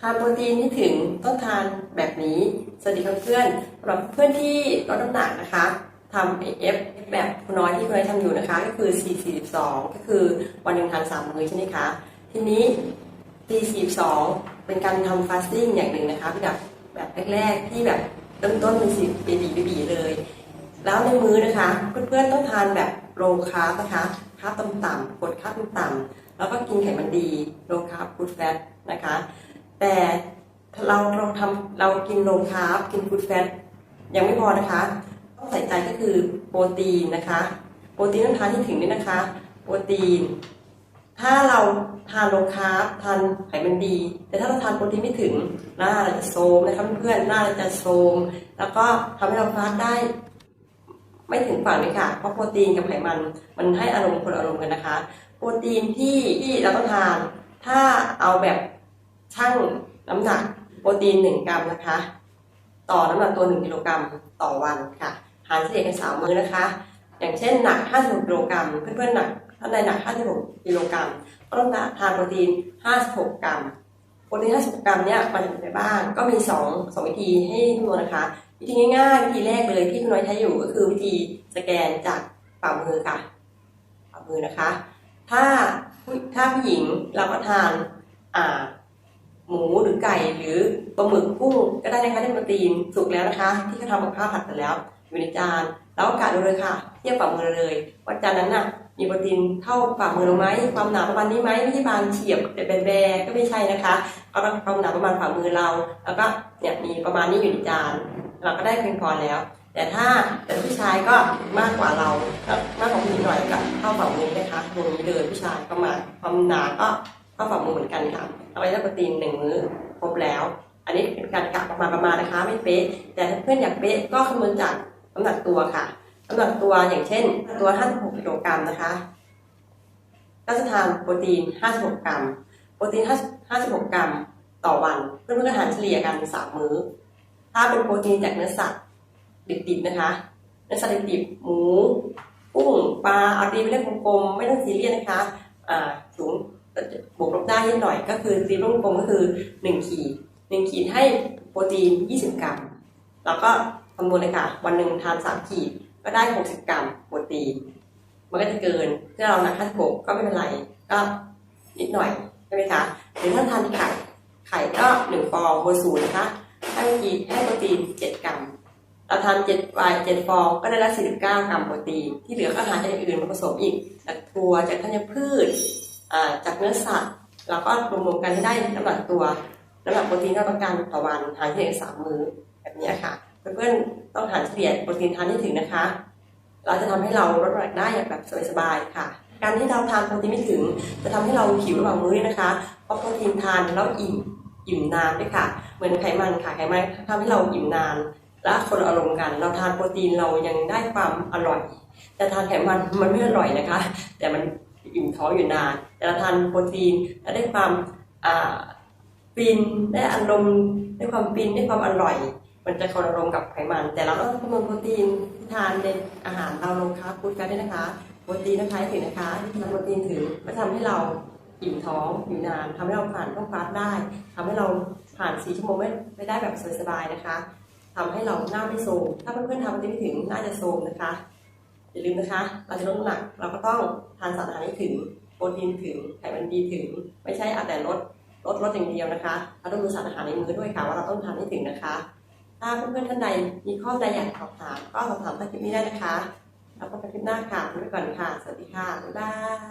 ทานโปรตีนที่ถึงต้องทานแบบนี้ สวัสดีครับเพื่อนสำหรับเพื่อนที่ลดน้ำหนักนะคะทำ AF แบบคุณน้อยที่คุณน้อยทำอยู่นะคะ ก็คือ 442 ก็คือวันหนึ่งทานสามมื้อใช่ไหมคะ ทีนี้ 442 เป็นการทำฟาสติ้งอย่างหนึ่งนะคะแบบแบบแรกๆ ที่แบบเริ่มต้นเป็นสิบปีบีบีเลย แล้วในมื้อนะคะ เพื่อนๆต้องทานแบบโลคาร์บนะคะคาร์บต่ำๆกดคาร์บต่ำๆแล้วก็กินไขมันดีโลคาร์บกูดแฟตนะคะ แต่เราเราทำเรากินโลคาร์บกินกูดแฟตยังไม่พอนะคะ ต้องใส่ใจก็คือโปรตีนนะคะ โปรตีนต้องทานที่ถึงด้วยนะคะ โปรตีน ถ้าเราทานโลคาร์บทานไขมันดี แต่ถ้าเราทานโปรตีนไม่ถึงหน้าเราจะโทมนะคะเพื่อนหน้าเราจะโทมแล้วก็ทำให้เราฟาสต์ได้ ไม่ถึงฝั่งเลยค่ะเพราะโปรตีนกับไขมันมันให้อารมณ์คนอารมณ์กันนะคะ โปรตีนที่ที่เราต้องทาน ถ้าเอาแบบ ชั่งน้ำหนักโปรตีน 1 กรัมนะคะ ต่อน้ำหนักตัว 1 กิโลกรัมต่อวันค่ะ หารเฉลี่ยกันสามมื้อนะคะ อย่างเช่นหนัก 56กิโลกรัมเพื่อนๆหนักท่านใดหนัก 56กิโลกรัมก็ต้องทานโปรตีน 56 กรัมโปรตีน 56 กรัมเนี่ยมันเป็นไรบ้าง ก็มี 2 2 วิธีให้ทุกคนนะคะ วิธีง่ายๆ วิธีแรกเลยที่คุณน้อยใช้อยู่ก็คือวิธีสแกนจากฝ่ามือค่ะฝ่ามือนะคะ ถ้าถ้าผู้หญิงรับประทานอ่า หมูหรือไก่หรือปลาหมึกกุ้งก็ได้นะคะได้โปรตีนสุกแล้วนะคะ ที่เขาทำกับข้าวผัดกันแล้วอยู่ในจานแล้วก็กะดูเลยค่ะเทียบฝ่ามือเลยว่าจานนั้นน่ะ มีโปรตีนเท่าฝ่ามือเราไหมความหนาประมาณนี้ไหมไม่ใช่บางเฉียบแต่แบนๆก็ไม่ใช่นะคะเอาความหนาประมาณฝ่ามือเรา แล้วก็เนี่ยมีประมาณนี้อยู่ในจานเราก็ได้เพียงพอแล้ว แต่ถ้าเป็นผู้ชายก็มากกว่าเรามากกว่าผู้หญิงหน่อยกับเท่าฝ่ามือนะคะตรงนี้เลยผู้ชายก็มาณความหนาก็ เท่าฝ่ามือเหมือนกันค่ะเอาไว้ได้โปรตีนหนึ่งมื้อครบแล้ว อันนี้เป็นการกะประมาณประมาณนะคะ ไม่เป๊ะ แต่ถ้าเพื่อนอยากเป๊ะก็คำนวณจากน้ำหนักตัวค่ะน้ำหนักตัวอย่างเช่น ตัว56กิโลกรัมนะคะก็จะทานโปรตีน 56 กรัม โปรตีน 56 กรัม ต่อวัน เพื่อนๆก็ทานเฉลี่ยกัน3มื้อ ถ้าเป็นโปรตีนจากเนื้อสัตว์ดิบๆนะคะ เนื้อสัตว์ดิบๆหมูกุ้งปลาเอาตีเป็นเลขกลมๆไม่ต้องซีเรียสนะคะ อ่าสูง บวกลบได้นิดหน่อยก็คือตีลูกกลมก็คือ 1 ขีด 1 ขีดให้โปรตีน 20 กรัม แล้วก็คำนวณเลยค่ะ วันหนึ่งทาน 3 ขีดก็ได้ 60 กรัมโปรตีน มันก็จะเกินถ้าเราหนัก56ก็ไม่เป็นไร ก็นิดหน่อยใช่ไหมคะหรือถ้าทานไข่ ไข่ก็หนึ่งฟองเบนศูนย์นะคะให้กีให้โปรตีน 7 กรัมเราทาน7วาย7ฟองก็ได้ละ49 กรัมโปรตีน ที่เหลือก็หาจากอย่างอื่นมาผสมอีกจากถั่วจากธัญพืช จากเนื้อสัตว์แล้วก็รวมๆกันให้ได้น้ำหนักตัวน้ำหนักโปรตีนที่เราการต่อวันทานเฉลี่ยสามมื้อแบบนี้ค่ะเพื่อนๆต้องทานเฉลี่ยโปรตีนทานให้ถึงนะคะ เราจะทำให้เราลดน้ำหนักได้อย่างแบบสบายๆค่ะ การที่เราทานโปรตีนไม่ถึง จะทำให้เราหิวระหว่างมื้อนะคะเพราะโปรตีนทานแล้วอิ่มอิ่มนานด้วยค่ะ เหมือนไขมันค่ะไขมันทำให้เราอิ่มนาน และคนอารมณ์กัน เราทานโปรตีนเรายังได้ความอร่อย แต่ทานไขมันมันไม่อร่อยนะคะ แต่มัน อิ่มท้องอยู่นาน แต่เราทานโปรตีนแล้วได้ความฟินได้อารมณ์ได้ความฟินได้ความอร่อย มันจะคนอารมณ์กับไขมัน แต่เราต้องคำนวณโปรตีนที่ทานในอาหารเราลงคาร์บฟูดแฟตด้วยนะคะโปรตีนนะคะถึงนะคะทำโปรตีนถึงก็ทำให้เราอิ่มท้องอยู่นานทำให้เราผ่านช่องฟาได้ทำให้เราผ่านสีชั่วโมงไม่ได้แบบสบายๆนะคะทำให้เราหน้าไม่โทรมถ้าเพื่อนๆทำโปรตีนไม่ถึงน่าจะโทรมนะคะ อย่าลืมนะคะ เราจะลดน้ำหนัก เราก็ต้องทานสารอาหารให้ถึง โปรตีนถึง ไขมันดีถึง ไม่ใช่เอาแต่ลด ลดลดอย่างเดียวนะคะ เราต้องดูสารอาหารในมือด้วยค่ะว่าเราต้องทานให้ถึงนะคะ ถ้าเพื่อนๆท่านใดมีข้อใดอยากสอบถาม ก็สอบถามใต้คลิปนี้ได้นะคะ แล้วพบกันคลิปหน้าค่ะไปก่อนค่ะ สวัสดีค่ะ บ๊ายบาย